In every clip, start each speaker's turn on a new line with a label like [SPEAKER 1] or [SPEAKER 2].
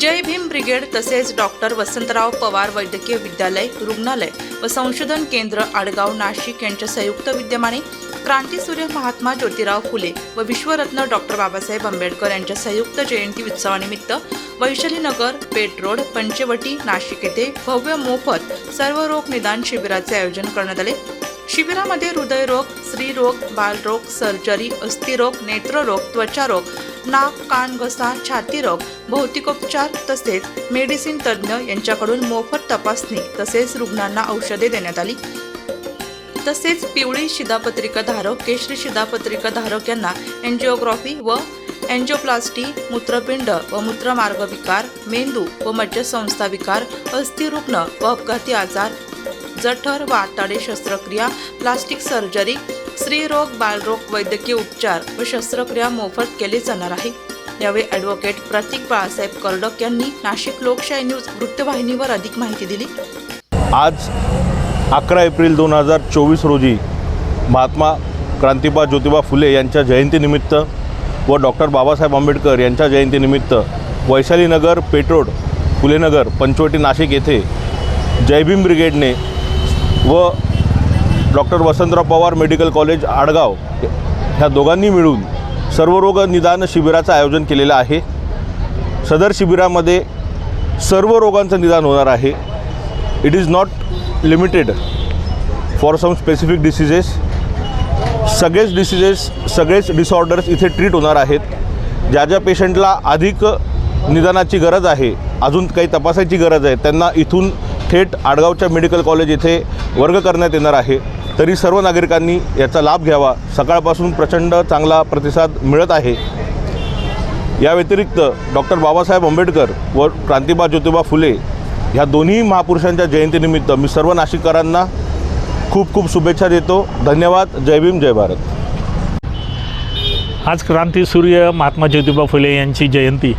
[SPEAKER 1] जय Bhim brigade तसेच doctor Vasantrao Pawar वैद्यकीय विद्यालय रुग्णालय व संशोधन केंद्र आडगाव नाशिक यांच्या संयुक्त विद्यमाने क्रांतीसूर्य महात्मा ज्योतिराव फुले व विश्वरत्न डॉक्टर बाबासाहेब आंबेडकर यांच्या संयुक्त जयंती उत्सवानिमित्त वैशालीनगर पेट रोड पंचवटी नाशिक येथे भव्य मोफत सर्व रोग निदान शिबिराचे आयोजन करण्यात आले. शिबिरामध्ये हृदयरोग स्त्रीरोग बालरोग सर्जरी अस्थिरोग नेत्ररोग त्वचारोग नाक कान घसा छाती रोग भौतिकोपचार तसेच मेडिसिन तज्ज्ञ यांच्याकडून मोफत तपासणी तसेच रुग्णांना औषधे देण्यात आली. तसेच पिवळी शिधापत्रिका धारक केशरी शिधापत्रिका धारक यांना एन्जिओग्राफी व एन्जिओप्लास्टी मूत्रपिंड व मूत्रमार्ग विकार मेंदू व मज्जसंस्था विकार अस्थिरुग्ण व अपघाती आजार जठर व आताडे शस्त्रक्रिया प्लास्टिक सर्जरी स्त्रीरोग बालरोग वैद्यकीय उपचार व शस्त्रक्रिया मोफत केली जाणार आहे. यावेळी ॲडव्होकेट प्रतीक बाळासाहेब कर्डक यांनी नाशिक लोकशाही न्यूज वृत्तवाहिनीवर अधिक माहिती दिली.
[SPEAKER 2] आज अकरा एप्रिल दोन हजार चोवीस रोजी महात्मा क्रांतिबा ज्योतिबा फुले यांच्या जयंतीनिमित्त व डॉक्टर बाबासाहेब आंबेडकर यांच्या जयंतीनिमित्त वैशालीनगर पेट्रोड फुलेनगर पंचवटी नाशिक येथे जय भीम ब्रिगेडने व doctor Vasantrao Pawar medical college Adgaon ह्या दोघांनी मिळून सर्वरोग निदान शिबिराचं आयोजन केलेलं आहे. सदर शिबिरामध्ये सर्व रोगांचं निदान होणार आहे. It is not limited for some specific diseases सगळेच डिसिजेस सगळेच डिसऑर्डर्स इथे ट्रीट होणार आहेत. ज्या ज्या पेशंटला अधिक निदानाची गरज आहे अजून काही तपासायची गरज आहे त्यांना इथून थेट आडगावच्या मेडिकल कॉलेज येथे वर्ग करण्यात येणार आहे. तरी सर्व नागरिकांनी याचा लाभ घ्यावा. सकाळपासून प्रचंड चांगला प्रतिसाद मिळत आहे. या व्यतिरिक्त डॉक्टर बाबासाहेब आंबेडकर व क्रांतिबा ज्योतिबा फुले ह्या दोन्ही महापुरुषांच्या जयंतीनिमित्त मी सर्व नाशिककरांना खूप खूप शुभेच्छा देतो. धन्यवाद. जय भीम जय भारत.
[SPEAKER 3] आज क्रांतीसूर्य महात्मा ज्योतिबा फुले यांची जयंती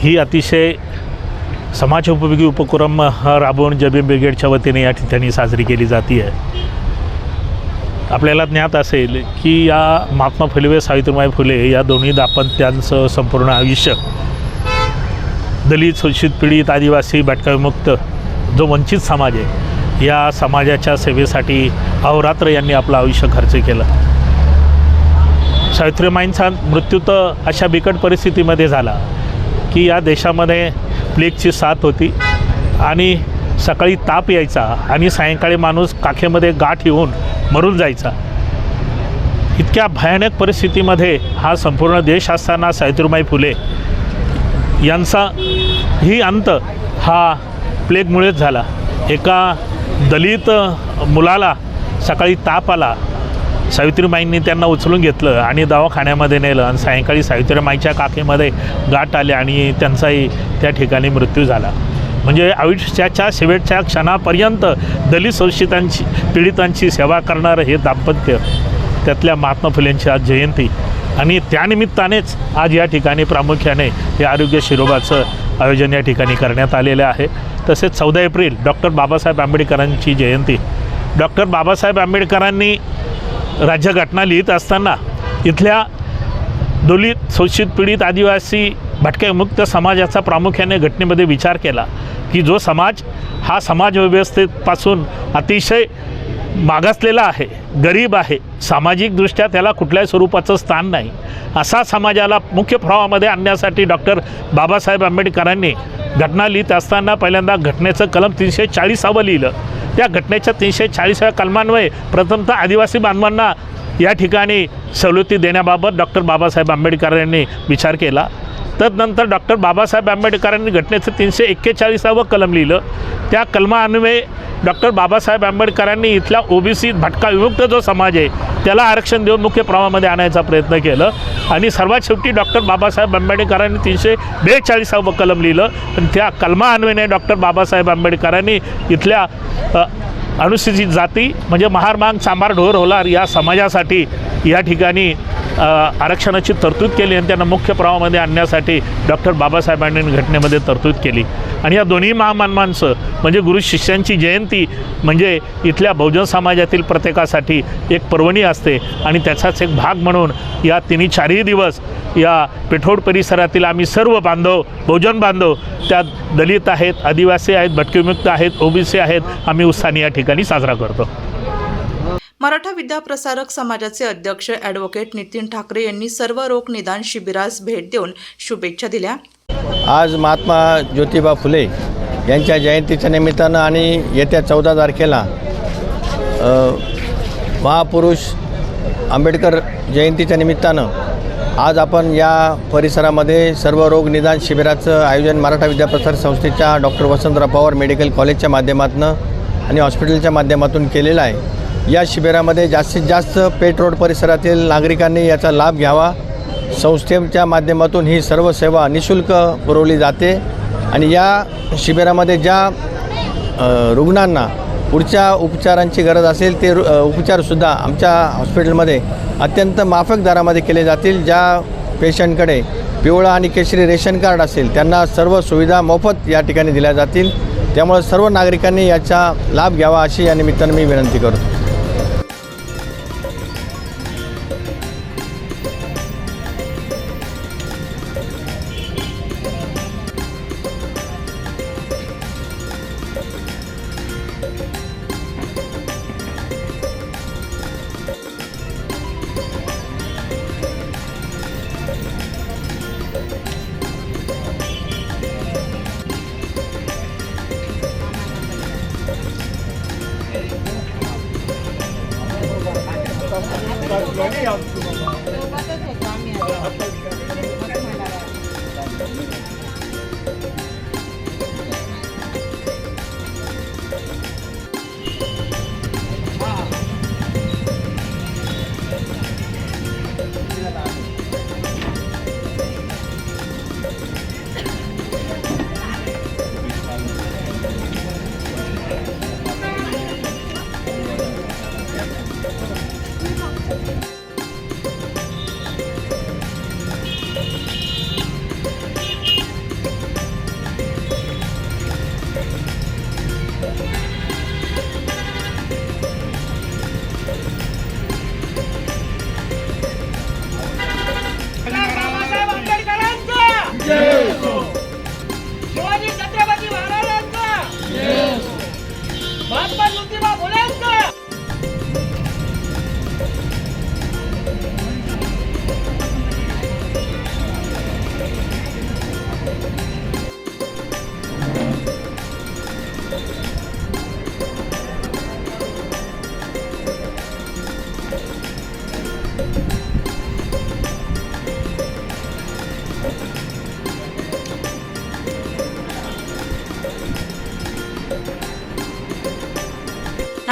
[SPEAKER 3] ही अतिशय समाजोपयोगी उपक्रम राबवून जबी ब्रिगेडच्या वतीने या ठिकाणी साजरी केली जाते आहे. आपल्याला ज्ञात असेल की या महात्मा फुले व सावित्रीबाई फुले या दोन्ही दाम्पत्यांचं संपूर्ण आयुष्य दलित शोषित पीडित आदिवासी भटकाविमुक्त जो वंचित समाज आहे या समाजाच्या सेवेसाठी अहोरात्र यांनी आपलं आयुष्य खर्च केलं. सावित्रीमाईंचा मृत्यू तर अशा बिकट परिस्थितीमध्ये झाला की या देशामध्ये प्लेगची साथ होती. आणि सकाळी ताप यायचा आणि सायंकाळी माणूस काखेमध्ये गाठ येऊन मरून जायचा. इतक्या भयानक परिस्थितीमध्ये हा संपूर्ण देश असताना सावित्रीबाई फुले यांचा ही अंत हा प्लेगमुळेच झाला. एका दलित मुलाला सकाळी ताप आला. सावित्रीबाईंनी त्यांना उचलून घेतलं आणि दवाखान्यामध्ये नेलं आणि सायंकाळी सावित्रीबाईच्या काखेमध्ये गाठ आले आणि त्यांचाही त्या ठिकाणी मृत्यू झाला. म्हणजे आयुष्याच्या शेवटच्या क्षणापर्यंत दलित शोषितांची पीडितांची सेवा करणारं हे दाम्पत्य त्यातल्या महात्मा फुलेंची आज जयंती. आणि त्यानिमित्तानेच आज या ठिकाणी प्रामुख्याने हे आरोग्य शिरोबाचं आयोजन या ठिकाणी करण्यात आलेलं आहे. तसेच चौदा एप्रिल डॉक्टर बाबासाहेब आंबेडकरांची जयंती. डॉक्टर बाबासाहेब आंबेडकरांनी राज्यघटना लिहित असताना इथल्या दलित शोषित पीडित आदिवासी भटक्यामुक्त समाजाचा प्रामुख्याने घटनेमध्ये विचार केला की जो समाज हा समाज व्यवस्थेपासून अतिशय मागासलेला आहे गरीब आहे सामाजिकदृष्ट्या त्याला कुठल्याही स्वरूपाचं स्थान नाही. असा समाजाला मुख्य प्रवाहामध्ये आणण्यासाठी डॉक्टर बाबासाहेब आंबेडकरांनी घटना लिहित असताना पहिल्यांदा घटनेचं कलम तीनशे चाळीसावं लिहिलं. त्या घटनेच्या तीनशे चाळीसाव्या कलमान्वये प्रथमतः आदिवासी बांधवांना या ठिकाणी सवलती देण्याबाबत डॉक्टर बाबासाहेब आंबेडकर यांनी विचार केला. तदनंतर डॉक्टर बाबासाहेब आंबेडकरांनी घटनेचं तीनशे एक्केचाळीसावं कलम लिहिलं. त्या कलमान्वये डॉक्टर बाबासाहेब आंबेडकरांनी इथल्या ओबीसी भटका विमुक्त जो समाज आहे त्याला आरक्षण देऊन मुख्य प्रवाहामध्ये आणायचा प्रयत्न केलं. आणि सर्वात शेवटी डॉक्टर बाबासाहेब आंबेडकरांनी तीनशे बेचाळीसावं कलम लिहिलं. आणि त्या कलमान्वये डॉक्टर बाबासाहेब आंबेडकरांनी इथल्या अनुसूचित जाती म्हणजे महार मांग ढोर होलार या समाजासाठी या ठिकाणी आरक्षणाची तरतूद केली आणि त्यांना मुख्य प्रवाहामध्ये आणण्यासाठी डॉक्टर बाबासाहेबांनी घटनेमध्ये तरतूद केली. आणि या दोन्ही महामानवांचं म्हणजे गुरु शिष्यांची जयंती म्हणजे इथल्या बहुजन समाजातील प्रत्येकासाठी एक पर्वणी असते आणि त्याचाच एक भाग म्हणून या तिन्ही चारही दिवस या पेठोड परिसरातील आम्ही सर्व बांधव बहुजन बांधव त्यात दलित आहेत आदिवासी आहेत भटकेमुक्त आहेत ओबीसी आहेत आम्ही उत्साहाने या ठिकाणी साजरा करतो.
[SPEAKER 1] मराठा विद्याप्रसारक समाजाचे अध्यक्ष ॲडव्होकेट नितीन ठाकरे यांनी सर्व रोग निदान शिबिरास भेट देऊन शुभेच्छा दिल्या.
[SPEAKER 4] आज महात्मा ज्योतिबा फुले यांच्या जयंतीच्या निमित्तानं आणि येत्या चौदा तारखेला महापुरुष आंबेडकर जयंतीच्या निमित्तानं आज आपण या परिसरामध्ये सर्व रोग निदान शिबिराचं आयोजन मराठा विद्याप्रसार संस्थेच्या डॉक्टर वसंतराव पवार मेडिकल कॉलेजच्या माध्यमातून आणि हॉस्पिटलच्या माध्यमातून केलेलं आहे. या शिबिरामध्ये जास्तीत जास्त पेट रोड परिसरातील नागरिकांनी याचा लाभ घ्यावा. संस्थेच्या माध्यमातून ही सर्व सेवा निशुल्क पुरवली जाते आणि या शिबिरामध्ये ज्या रुग्णांना पुढच्या उपचारांची गरज असेल ते रु- उपचारसुद्धा आमच्या हॉस्पिटलमध्ये अत्यंत माफक दरामध्ये केले जातील. ज्या पेशंटकडे पिवळा आणि केशरी रेशन कार्ड असेल त्यांना सर्व सुविधा मोफत या ठिकाणी दिल्या जातील. त्यामुळे सर्व नागरिकांनी याचा लाभ घ्यावा अशी या निमित्तानं मी विनंती करतो.
[SPEAKER 5] 咱们就是来来 बाबासाहेब